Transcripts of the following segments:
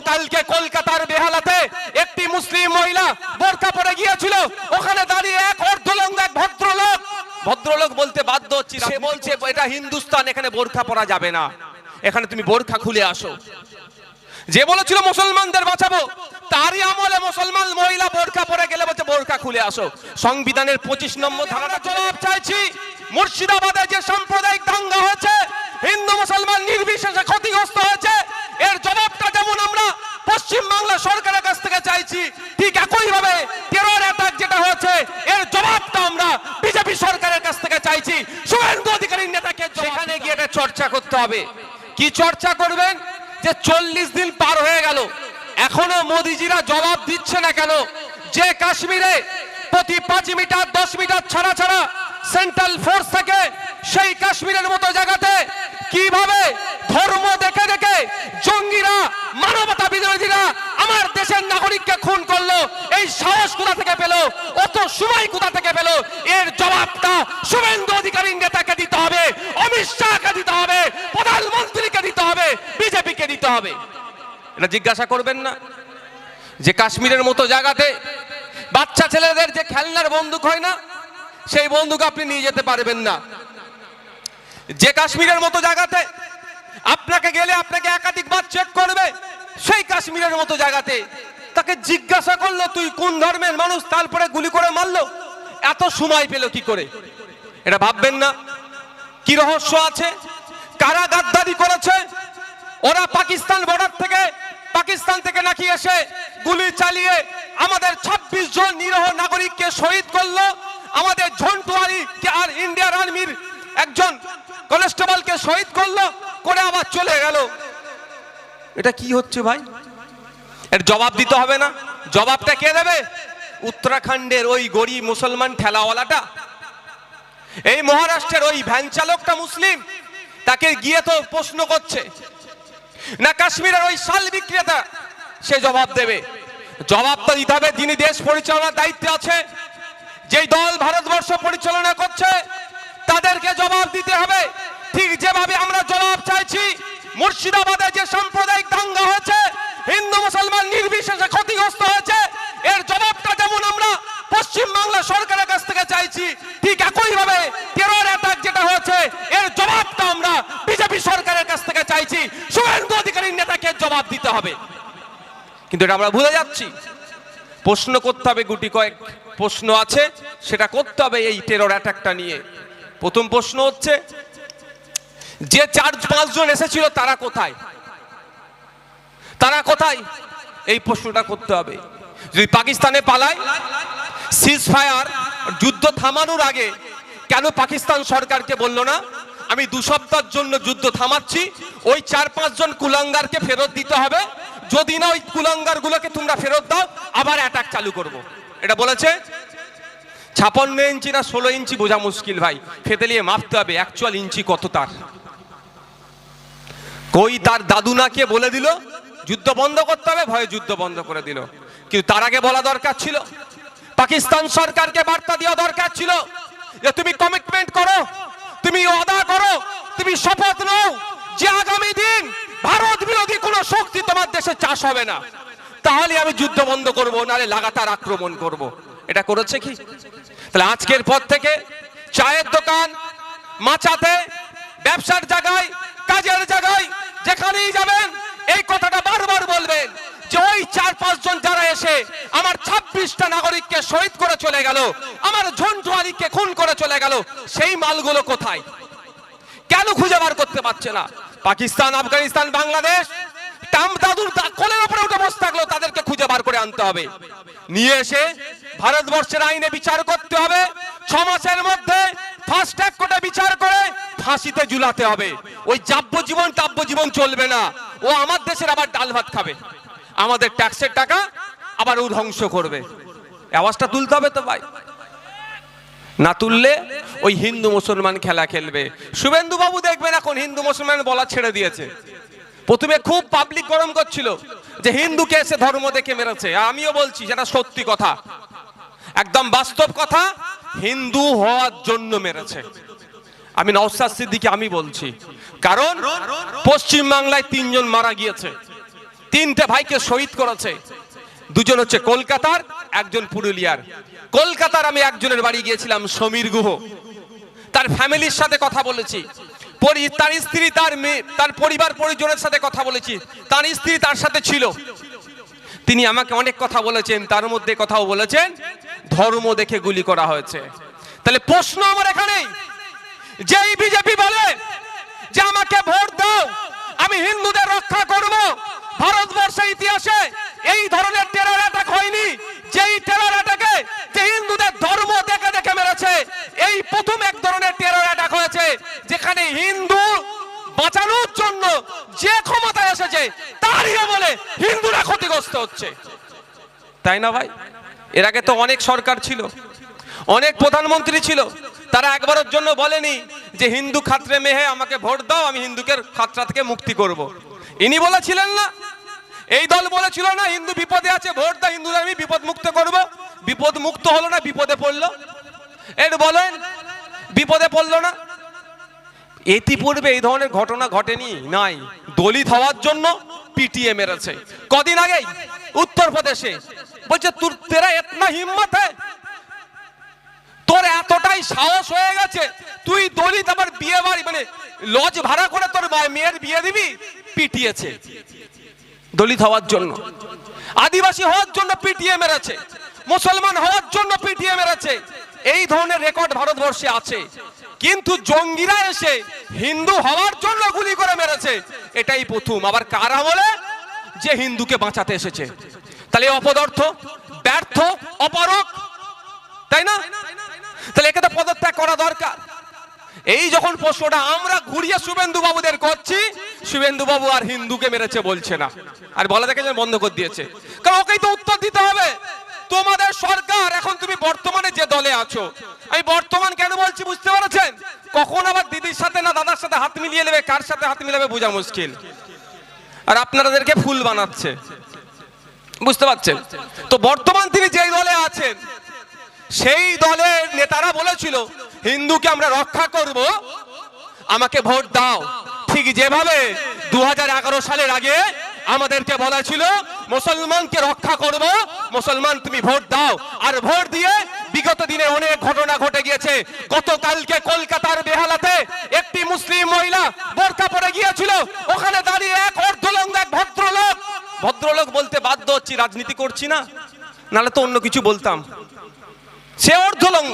গতকালকে কলকাতার বেহালাতে একটি মুসলিম মহিলা বোরকা পরে গিয়েছিল। ওখানে দাঁড়িয়ে এক অর্ধলঙ্গ এক ভদ্রলোক। ভদ্রলোক বলতে বাধ্য হচ্ছি, সে বলছে, এটা হিন্দুস্তান, এখানে বোরখা পরা যাবে না। এখানে তুমি বোরখা খুলে আসো। যে বলেছিল, মুসলমানদের বাঁচাবো। তারই আমলে মুসলমান মহিলা বোরখা পরে গেলে বলছে, বোরখা খুলে আসো। সংবিধানের পঁচিশ নম্বর ধারাটা জবাব চাইছি, মুর্শিদাবাদে যে সাম্প্রদায়িক দাঙ্গা হয়েছে, হিন্দু মুসলমান নির্বিশেষে ক্ষতিগ্রস্ত হয়েছে এর জবাবটা যেমন আমরা পশ্চিম বাংলা সরকারের কাছ থেকে চাইছি। ঠিক একই ভাবে টেরর অ্যাটাক যেটা হয়েছে এর জবাবটা আমরা বিজেপি সরকারের কাছ থেকে চাইছি। শুভেন্দু অধিকারীর নেতাকে সেখানে গিয়ে এটা চর্চা করতে হবে। কি চর্চা করবেন? যে চল্লিশ দিন পার হয়ে গেল। এখনও মোদিজিরা জবাব দিচ্ছে না কেন? যে কাশ্মীরে প্রতি পাঁচ মিটার দশ মিটার ছাড়া ছাড়া সেন্ট্রাল ফোর্স থেকে সেই কাশ্মীরের মতো জায়গাতে কীভাবে ধর্ম দেখে দেখে জঙ্গিরা মানবতা বিরোধীরা আমার দেশের নাগরিককে খুন করল, এই সাহস কোথা থেকে পেল? অত সময় কোথা থেকে পেল? এর জবাবটা শুভেন্দু অধিকারী নেতাকে দিতে হবে, অমিত শাহকে দিতে হবে, প্রধানমন্ত্রীকে দিতে হবে, বিজেপিকে দিতে হবে। এটা জিজ্ঞাসা করবেন না। যে কাশ্মীরের মতো জায়গাতে বাচ্চা ছেলেদের যে খেলনার বন্দুক হয় না, সেই বন্দুক আপনি নিয়ে যেতে পারবেন না। যে কাশ্মীরের মতো জায়গাতে আপনাকে গেলে আপনাকে একাধিকবার চেক করবে সেই কাশ্মীরের মতো জায়গাতে। তাকে জিজ্ঞাসা করল, তুই কোন ধর্মের মানুষ? তারপরে গুলি করে মারলো। এত সময় পেল কি করে? এটা ভাববেন না। কি রহস্য আছে? কারা গাদ্দারি করেছে? ওরা পাকিস্তান বর্ডার থেকে, পাকিস্তান থেকে নাকি এসে গুলি চালিয়ে আমাদের ২৬ জন নিরহ নাগরিককে শহীদ করল। আমাদের ঝন্টুয়ারি আর ইন্ডিয়ান আর্মির একজন কনস্টেবলকে শহীদ করল। করে আবার চলে গেল। এটা কি হচ্ছে ভাই? এর জবাব দিতে হবে না। জবাবটা কে দেবে? উত্তরাখণ্ডের ওই গরিব মুসলমান ঠেলাওয়ালাটা। এই মহারাষ্ট্রের ওই ভ্যান চালকটা মুসলিম, তাকে গিয়ে তো প্রশ্ন করছে। না কাশ্মীরের ওই শাল বিক্রেতা, সে জবাব দেবে। জবাব তো দিতে হবে, যিনি দেশ পরিচালনার দায়িত্বে আছে, যেই দল ভারতবর্ষ পরিচালনা করছে, তাদেরকে জবাব দিতে হবে। ঠিক যেভাবে আমরা জবাব চাইছি মুর্শিদাবাদে যে সাম্প্রদায়িক দাঙ্গা হয়েছে, হিন্দু মুসলমান নির্বিশেষে ক্ষতিগ্রস্ত হয়েছে, এর জবাবটা যেমন আমরা পশ্চিম বাংলা সরকারের কাছ থেকে চাইছি, ঠিক একই ভাবে টেরর অ্যাটাক যেটা হয়েছে, এর জবাবটা আমরা বিজেপি সরকারের কাছ থেকে চাইছি। শুভেন্দু অধিকারীর নেতাকে জবাব দিতে হবে। কিন্তু এটা আমরা ভুলে যাচ্ছি। প্রশ্ন করতে হবে গুটি কয়েক প্রশ্ন আছে, সেটা করতে হবে এই টেরর অ্যাটাকটা নিয়ে। প্রথম প্রশ্ন হচ্ছে যে চার, পাঁচজন এসেছিল, তারা কোথায়? তারা কোথায়? এই প্রশ্নটা করতে হবে। যদি পাকিস্তানে পালায় সিজ ফায়ার যুদ্ধ থামানোর আগে কেন পাকিস্তান সরকারকে বলল না? আমি দু সপ্তাহের জন্য যুদ্ধ থামাচ্ছি, ওই চার, পাঁচজন কুলাঙ্গারকে ফেরত দিতে হবে। যদি না, ওই কুলাঙ্গার গুলোকে তোমরা ফেরত দাও, আবার অ্যাটাক চালু করব। এটা বলেছে? ছাপান্ন ইঞ্চি না ষোলো ইঞ্চি বোঝা মুশকিল ভাই। ফেতে নিয়ে মাপতে হবে অ্যাকচুয়াল ইঞ্চি কত তার? কই তার দাদু নাকে বলে দিল, যুদ্ধ বন্ধ করতে হবে, ভয়ে যুদ্ধ বন্ধ করে দিল। কিন্তু তার আগে বলা দরকার ছিল, পাকিস্তান সরকারকে বার্তা দেওয়া দরকার ছিল যে তুমি কমিটমেন্ট করো, তুমি ওয়াদা করো, তুমি শপথ নাও যে আগামী দিন ভারত বিরোধী কোনো শক্তি তোমার দেশে চাষ হবে না। তাহলে আমি যুদ্ধ বন্ধ করব নালে লাগাতার আক্রমণ করব। এটা করেছে কি? তাহলে আজকের পর থেকে চায়ের দোকান মাচাতে, ব্যবসার জায়গায় কাজের জায়গায় যেখানেই যাবেন, এই কথাটা বারবার বলবেন যে ওই চার পাঁচজন যারা এসে আমার ছাব্বিশটা নাগরিককে শহীদ করে চলে গেল, আমার ঝন্টুয়ারিকে খুন করে চলে গেল, সেই মালগুলো কোথায়? কেন খুঁজে বার করতে পারছে না? পাকিস্তান, আফগানিস্তান, বাংলাদেশ টাম দাদুর কোলের উপরে উঠে বসে থাকল তাদেরকে খুঁজে বার করে আনতে হবে। নিয়ে এসে ভারতবর্ষের আইনে বিচার করতে হবে। ছ মাসের মধ্যে ট্র্যাক কোর্টে বিচার করে ফাঁসিতে ঝুলাতে হবে। ওই যাব্যজীবন তাব্যজীবন চলবে না। ও আমার দেশের আবার ডাল ভাত খাবে। আমাদের ট্যাক্সের টাকা আবার ও ধ্বংস করবে। আওয়াজটা তুলতে হবে তো ভাই। না তুললে ওই হিন্দু মুসলমান খেলা খেলবে। শুভেন্দু বাবু দেখবেন এখন হিন্দু মুসলমান বলা ছেড়ে দিয়েছে। প্রথমে খুব পাবলিক গরম করছিল যে হিন্দুকে এসে ধর্ম দেখে মেরেছে। আমিও বলছি, সেটা সত্যি কথা। একদম বাস্তব কথা, হিন্দু হওয়ার জন্য মেরেছে। আমি নওসাদ সিদ্দিকে, আমি বলছি। কারণ পশ্চিম বাংলায় তিনজন মারা গিয়েছে। তিনটে ভাইকে শহীদ করেছে। দুজন হচ্ছে কলকাতার, একজন পুরুলিয়ার। কলকাতার আমি একজনের বাড়ি গিয়েছিলাম সমীর গুহ। তার ফ্যামিলির সাথে কথা বলেছি। তার স্ত্রী, তার মেয়ে, তার পরিবার পরিজনের সাথে কথা বলেছি। তার স্ত্রী তার সাথে ছিল। তিনি আমাকে অনেক কথা বলেছেন, তার মধ্যে কথাও বলেছেন, ধর্ম দেখে গুলি করা হয়েছে। তাহলে প্রশ্ন আমার এখানেই যেই বিজেপি বলে যে আমাকে ভোট দাও, আমি হিন্দুদের রক্ষা করব, ভারতবর্ষের ইতিহাসে এই ধরনের টেরর অ্যাটাক হয়নি, যেই টেরর অ্যাটাকে যে হিন্দুদের ধর্ম দেখে দেখে মেরেছে, এই প্রথম এক ধরনের যেখানে হিন্দু বাঁচানোর জন্য যে ক্ষমতায় এসেছে, তারই বলে হিন্দুরা ক্ষতিগ্রস্ত হচ্ছে। তাই না ভাই? এর আগে তো অনেক সরকার ছিল, অনেক প্রধানমন্ত্রী ছিল, তারা একবারের জন্য বলেনি যে হিন্দু খাত্রে মেহে, আমাকে ভোট দাও, আমি হিন্দুকে খাতরা থেকে মুক্তি করব। ইনি বলেছিলেন না। এই দল বলেছিল না, হিন্দু বিপদে আছে, ভোট দাও হিন্দুদের আমি বিপদ মুক্ত করব। বিপদ মুক্ত হলো না, বিপদে পড়ল। এর বলেন, বিপদে পড়ল না। ইতিপূর্বে এই ধরনের ঘটনা ঘটেনি, নাই। দলিত হওয়ার জন্য পিটিএ মেরেছে। কদিন আগেই উত্তরপ্রদেশে বলছে, তোর, তেরা এতনা হিম্মত তোর এতটাই সাহস হয়ে গেছে। তুই দলিত, আমার বিয়ে বাড়ি মানে লজ ভাড়া করে তোর মেয়ের বিয়ে দিবি? পিটিয়েছে। দলিত হওয়ার জন্য। আদিবাসী হওয়ার জন্য পিটিএ মেরেছে। মুসলমান হওয়ার জন্য পিটিএ মেরেছে। এই ধরনের রেকর্ড ভারতবর্ষে আছে। কিন্তু জঙ্গিরা এসে হিন্দু হওয়ার জন্য গুলি করে মেরেছে। এটাই প্রথম। আবার কারা বলে যে হিন্দুকে বাঁচাতে এসেছে। তাহলে অপদার্থ, ব্যর্থ অপারক তাই না? তাহলে একে তো পদত্যাগ করা দরকার। এই যখন প্রশ্নটা আমরা ঘুরিয়ে শুভেন্দু বাবুদের করছি শুভেন্দু বাবু আর হিন্দুকে মেরেছে বলছে না। আর বলা দেখে বন্ধ করে দিয়েছে। কারণ ওকেই তো উত্তর দিতে হবে। তোমাদের সরকার, এখন তুমি বর্তমানে যে দলে আছো, আমি বর্তমান কেন বলছি বুঝতে পারছেন? কখন আবার দিদির সাথে না দাদার সাথে হাত মিলিয়ে নেবে, কার সাথে হাত মিলাবে বোঝা মুশকিল। আর আপনাদেরকে ফুল বানাচ্ছে। বুঝতে পারছেন? তো বর্তমান তিনি যেই দলে আছেন, সেই দলের নেতারা বলেছিল, হিন্দুকে আমরা রক্ষা করব, আমাকে ভোট দাও। ঠিক যেভাবে দু হাজার এগারো সালের আগে আমাদেরকে বলা ছিল, মুসলমানকে রক্ষা করব, মুসলমান তুমি ভোট দাও। আর ভোট দিয়ে বিগত দিনে অনেক ঘটনা ঘটে গিয়েছে। গতকালকে কলকাতার বেহালাতে একটি মুসলিম মহিলা বোরকা পরে গিয়েছিল। ওখানে দাঁড়িয়ে এক অর্ধলঙ্গ এক ভদ্রলোক। ভদ্রলোক বলতে বাধ্য হচ্ছি, রাজনীতি করছি না। নাহলে তো অন্য কিছু বলতাম। সে অর্ধলঙ্গ।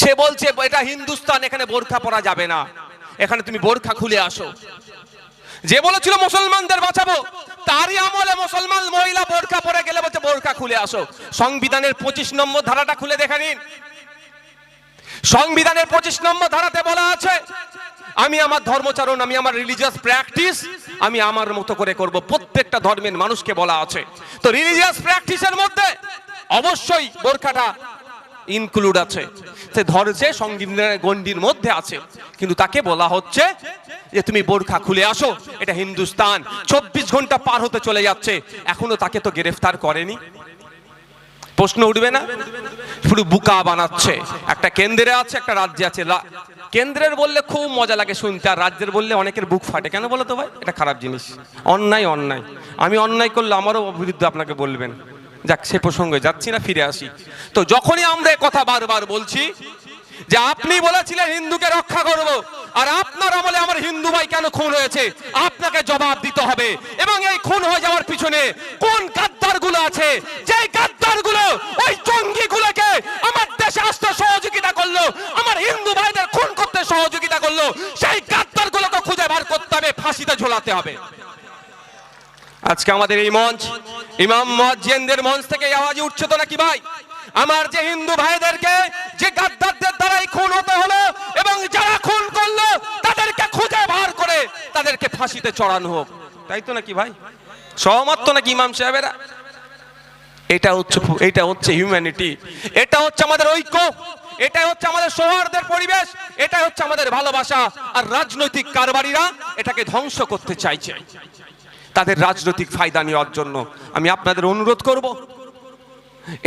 সে বলছে, এটা হিন্দুস্তান, এখানে বোরখা পরা যাবে না। এখানে তুমি বোরখা খুলে আসো। যে বলেছিল মুসলমানদের বাঁচাবো, তারই আমলে মুসলমান মহিলা বোরখা পরে গেলে বলছে, বোরখা খুলে আসো। সংবিধানের পঁচিশ নম্বর ধারাটা খুলে দেখে নিন। সংবিধানের পঁচিশ নম্বর ধারাতে বলা আছে, আমি আমার ধর্মচারণ, আমি আমার রিলিজিয়াস প্র্যাকটিস আমি আমার মতো করে করব। প্রত্যেকটা ধর্মের মানুষকে বলা আছে। তো রিলিজিয়াস প্র্যাকটিসের মধ্যে অবশ্যই বোরখাটা ইনক্লুড আছে। সে ধরেছে সংবিধানের গণ্ডির মধ্যে আছে। কিন্তু তাকে বলা হচ্ছে যে, তুমি বোরখা খুলে আসো, এটা হিন্দুস্তান। চব্বিশ ঘণ্টা পার হতে চলে যাচ্ছে। এখনও তাকে তো গ্রেফতার করেনি। প্রশ্ন উঠবে না? শুধু বুকা বানাচ্ছে। একটা কেন্দ্রে আছে, একটা রাজ্যে আছে। কেন্দ্রের বললে খুব মজা লাগে শুনতে, আর রাজ্যের বললে অনেকের বুক ফাটে। কেন বলো তো ভাই? এটা খারাপ জিনিস। অন্যায় অন্যায়। আমি অন্যায় করলে আমারও বিরুদ্ধে আপনাকে বলবেন। যাক, সে প্রসঙ্গে যাচ্ছি না, ফিরে আসি। তো যখনই আমরা কথা বারবার বলছি যে আপনি বলেছিলেন হিন্দুকে রক্ষা করব, আর আপনার আমলে আমার হিন্দু ভাই কেন খুন হয়েছে, আপনাকে জবাব দিতে হবে। এবং এই খুন হয়ে যাওয়ার পিছনে কোন গাদ্দারগুলো আছে? যে গাদ্দারগুলো ওই জঙ্গি গুলোকে আমার দেশে আসতে সহযোগিতা করল, আমার হিন্দু ভাইদের খুন করতে সহযোগিতা করল, সেই গাদ্দার গুলোকে খুঁজে বার করতে হবে, ফাঁসিতে ঝোলাতে হবে। আজকে আমাদের এই মঞ্চ, ইমাম মুয়াজ্জিনদের মঞ্চ থেকে আওয়াজ উঠছে তো নাকি ভাই? আমার যে হিন্দু ভাইদেরকে যে গাদ্দারদের দ্বারাই খুন হতে হলো এবং যারা খুন করল, তাদেরকে খুঁজে বার করে তাদেরকে ফাঁসিতে চড়ানো হোক। তাই তো নাকি ভাই? সহমত তো নাকি ইমাম সাহেবেরা? এটা হচ্ছে এটা হচ্ছে হিউম্যানিটি এটা হচ্ছে আমাদের ঐক্য। এটাই হচ্ছে আমাদের সৌহার্দের পরিবেশ। এটা হচ্ছে আমাদের ভালোবাসা। আর রাজনৈতিক কারবারিরা এটাকে ধ্বংস করতে চাইছে। তাদের রাজনৈতিক ফায়দা নেওয়ার জন্য। আমি আপনাদের অনুরোধ করব,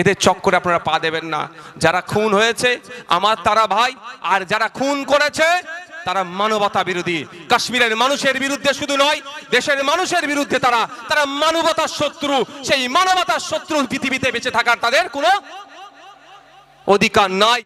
এদের চক্করে আপনারা পা দেবেন না। যারা খুন হয়েছে, আমার তারা ভাই, আর যারা খুন করেছে, তারা মানবতা বিরোধী। কাশ্মীরের মানুষের বিরুদ্ধে শুধু নয়, দেশের মানুষের বিরুদ্ধে তারা তারা মানবতার শত্রু। সেই মানবতার শত্রু পৃথিবীতে বেঁচে থাকার তাদের কোনো অধিকার নাই।